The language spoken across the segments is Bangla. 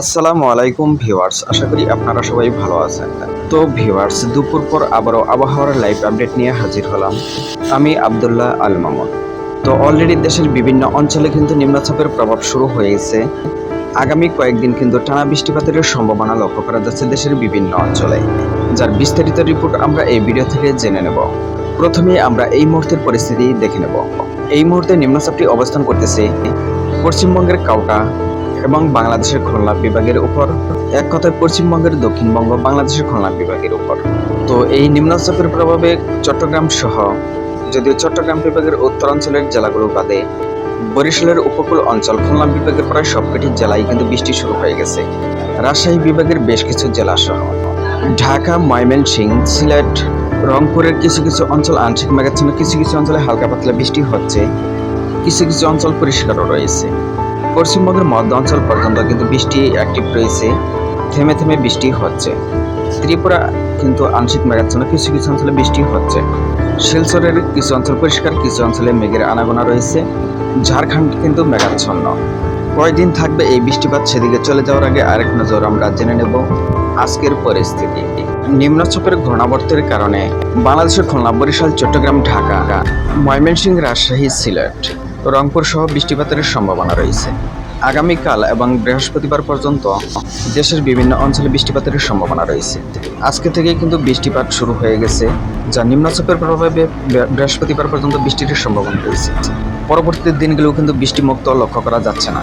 আসসালামু আলাইকুম ভিউয়ার্স, আশা করি আপনারা সবাই ভালো আছেন। তো ভিউয়ার্স, দুপুর পর আবারও আবহাওয়ার লাইভ আপডেট নিয়ে হাজির হলাম। আমি আবদুল্লাহ আল মামুন। তো অলরেডি দেশের বিভিন্ন অঞ্চলে কিন্তু নিম্নচাপের প্রভাব শুরু হয়েছে। আগামী কয়েকদিন কিন্তু টানা বৃষ্টিপাতের সম্ভাবনা লক্ষ্য করা যাচ্ছে দেশের বিভিন্ন অঞ্চলে। যার বিস্তারিত রিপোর্ট আমরা এই ভিডিও থেকে জেনে নেব। প্রথমে আমরা এই মুহূর্তের পরিস্থিতি দেখে নেব। এই মুহূর্তে নিম্নচাপটি অবস্থান করতেছে পশ্চিমবঙ্গের কাউটা এবং বাংলাদেশের খুলনা বিভাগের উপর। এক কথায় পশ্চিমবঙ্গের দক্ষিণবঙ্গ বাংলাদেশের খুলনা বিভাগের উপর। তো এই নিম্নচাপের প্রভাবে চট্টগ্রাম সহ, যদিও চট্টগ্রাম বিভাগের উত্তরাঞ্চলের জেলাগুলো বাদে, বরিশালের উপকূল অঞ্চল খুলনা বিভাগের প্রায় সবকটি জেলায় কিন্তু বৃষ্টি শুরু হয়ে গেছে। রাজশাহী বিভাগের বেশ কিছু জেলা সহ, ঢাকা, ময়মনসিংহ, সিলেট, রংপুরের কিছু কিছু অঞ্চল, আংশিক মেঘাচ্ছন্ন কিছু কিছু অঞ্চলে হালকা পাতলা বৃষ্টি হচ্ছে। কিছু কিছু অঞ্চল পরিষ্কারও রয়েছে। পশ্চিমবঙ্গের মধ্য অঞ্চল পর্যন্ত কিন্তু বৃষ্টি অ্যাক্টিভ রয়েছে থেমে থেমে বৃষ্টি হচ্ছে। ত্রিপুরা কিন্তু আংশিক মেঘাচ্ছন্ন কিছু কিছু অঞ্চলে বৃষ্টি হচ্ছে। শিলচরের কিছু অঞ্চল পরিষ্কার, কিছু অঞ্চলে মেঘের আনাগোনা রয়েছে। ঝাড়খণ্ড কিন্তু মেঘাচ্ছন্ন। কয়দিন থাকবে এই বৃষ্টিপাত, সেদিকে চলে যাওয়ার আগে আরেক নজর আমরা জেনে নেব আজকের পরিস্থিতি। নিম্নচাপের ঘূর্ণাবর্তের কারণে বাংলাদেশের খুলনা, বরিশাল, চট্টগ্রাম, ঢাকা, ময়মনসিংহ রাজশাহী, সিলেট। রংপুর সহ বৃষ্টিপাতের সম্ভাবনা রয়েছে। আগামীকাল এবং বৃহস্পতিবার পর্যন্ত দেশের বিভিন্ন অঞ্চলে বৃষ্টিপাতের সম্ভাবনা রয়েছে। আজকে থেকে কিন্তু বৃষ্টিপাত শুরু হয়ে গেছে, যা নিম্নচাপের প্রভাবে বৃহস্পতিবার পর্যন্ত বৃষ্টির সম্ভাবনা রয়েছে। পরবর্তী দিনগুলোও কিন্তু বৃষ্টিমুক্ত লক্ষ্য করা যাচ্ছে না।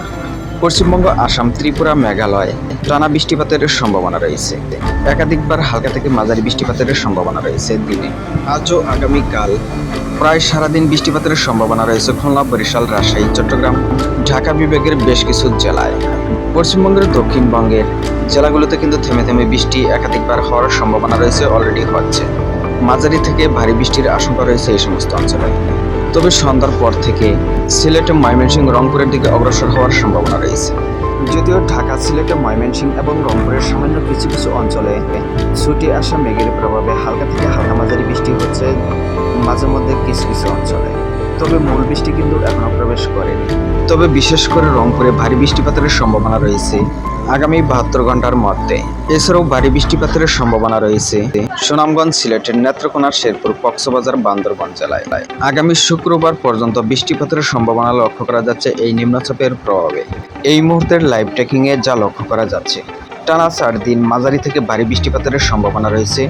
পশ্চিমবঙ্গ, আসাম, ত্রিপুরা, মেঘালয়, টানা বৃষ্টিপাতের সম্ভাবনা রয়েছে। একাধিকবার হালকা থেকে মাঝারি বৃষ্টিপাতের সম্ভাবনা রয়েছে দিনে। আজও আগামীকাল প্রায় সারাদিন বৃষ্টিপাতের সম্ভাবনা রয়েছে খুলনা, বরিশাল, রাজশাহী, চট্টগ্রাম, ঢাকা বিভাগের বেশ কিছু জেলায়। পশ্চিমবঙ্গের দক্ষিণবঙ্গের জেলাগুলোতে কিন্তু থেমে থেমে বৃষ্টি একাধিকবার হওয়ার সম্ভাবনা রয়েছে, অলরেডি হচ্ছে। মাঝারি থেকে ভারী বৃষ্টির আশঙ্কা রয়েছে এই সমস্ত অঞ্চলে। তবে সন্ধ্যার পর থেকে সিলেটে ময়মনসিংহ রংপুরের দিকে অগ্রসর হওয়ার সম্ভাবনা রয়েছে। যদিও ঢাকা সিলেটে ময়মনসিংহ এবং রংপুরের সামান্য কিছু কিছু অঞ্চলে ছুটে আসা মেঘের প্রভাবে হালকা থেকে হালকা মাঝারি বৃষ্টি হচ্ছে মাঝে মধ্যে কিছু কিছু অঞ্চলে। তবে মূল বৃষ্টি কিন্তু এখনও প্রবেশ করেনি। তবে বিশেষ করে রংপুরে ভারী বৃষ্টিপাতের সম্ভাবনা রয়েছে। আগামী বাহাত্তর ঘণ্টার মধ্যে। এছাড়াও ভারী বৃষ্টিপাতের সম্ভাবনা রয়েছে। সুনামগঞ্জ সিলেটের নেত্রকোনার শেরপুর কক্সবাজার বান্দরবান জেলায়। আগামী শুক্রবার পর্যন্ত বৃষ্টিপাতের সম্ভাবনা লক্ষ্য করা যাচ্ছে এই নিম্নচাপের প্রভাবে। এই মুহূর্তের লাইভ ট্রেকিংয়ে যা লক্ষ্য করা যাচ্ছে। টানা চার দিন মাঝারি থেকে ভারী বৃষ্টিপাতের সম্ভাবনা রয়েছে।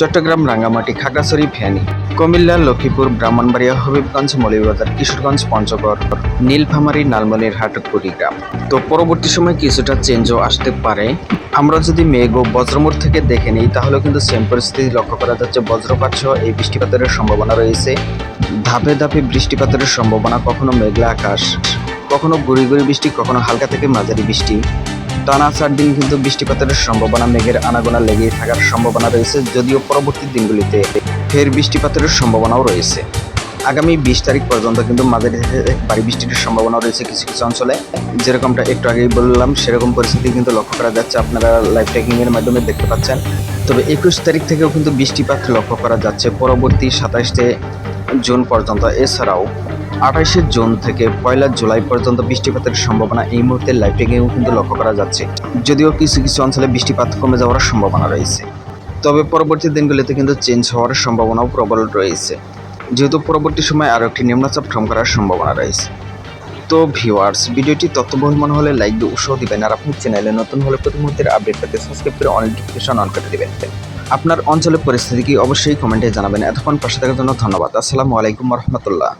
চট্টগ্রাম, রাঙ্গামাটি, খাগড়াছড়ি, ফেনী, কুমিল্লা, লক্ষ্মীপুর, ব্রাহ্মণবাড়িয়া, হবিবগঞ্জ, মৌলভীবাজার, কিশোরগঞ্জ, পঞ্চগড়, নীলফামারী লালমনিরহাট কুড়িগ্রাম। তো পরবর্তী সময় কিছুটা চেঞ্জও আসতে পারে। আমরা যদি মেঘ ও বজ্রমোড় থেকে দেখে নিই তাহলে কিন্তু সেম পরিস্থিতি লক্ষ্য করা যাচ্ছে। বজ্রপাত সহ এই বৃষ্টিপাতের সম্ভাবনা রয়েছে। ধাপে ধাপে বৃষ্টিপাতের সম্ভাবনা কখনো মেঘলা আকাশ, কখনো গুড়ি গুড়ি বৃষ্টি, কখনো হালকা থেকে মাঝারি বৃষ্টি। টানা চার দিন কিন্তু বৃষ্টিপাতের সম্ভাবনা, মেঘের আনাগোনা লেগেই থাকার সম্ভাবনা রয়েছে, যদিও পরবর্তী দিনগুলিতে ফের বৃষ্টিপাতের সম্ভাবনাও রয়েছে। আগামী বিশ তারিখ পর্যন্ত কিন্তু মাঝারি থেকে ভারী বৃষ্টির সম্ভাবনা রয়েছে কিছু কিছু অঞ্চলে। যেরকমটা একটু আগেই বললাম, সেরকম পরিস্থিতি কিন্তু লক্ষ্য করা যাচ্ছে। আপনারা লাইভ ট্রেকিং এর মাধ্যমে দেখতে পাচ্ছেন। তবে একুশ তারিখ থেকেও কিন্তু বৃষ্টিপাত লক্ষ্য করা যাচ্ছে পরবর্তী সাতাশে জুন পর্যন্ত। এছাড়াও আঠাশে জুন থেকে পয়লা জুলাই পর্যন্ত বৃষ্টিপাতের সম্ভাবনা এই মুহূর্তে লাইভ ট্রেকিংও কিন্তু লক্ষ্য করা যাচ্ছে। যদিও কিছু কিছু অঞ্চলে বৃষ্টিপাত কমে যাওয়ার সম্ভাবনা রয়েছে। তবে পরবর্তী দিনগুলিতে কিন্তু চেঞ্জ হওয়ার সম্ভাবনাও প্রবল রয়েছে। যেহেতু পরবর্তী সময় আরও একটি নিম্নচাপ ফর্ম করার সম্ভাবনা রয়েছে। তো ভিউয়ার্স, ভিডিওটি তথ্যবহুল মনে হলে লাইক দিয়ে উৎসাহ দিবেন আর আপনি চ্যানেলে নতুন হলে প্রতি মুহূর্তের আপডেট পেতে সাবস্ক্রাইব করে অন নোটিফিকেশন অন করে দিবেন। আপনার অঞ্চলের পরিস্থিতি কি অবশ্যই কমেন্টে জানাবেন। এতক্ষণ পাশে থাকার জন্য ধন্যবাদ। আসসালামু আলাইকুম রহমতুল্লাহ।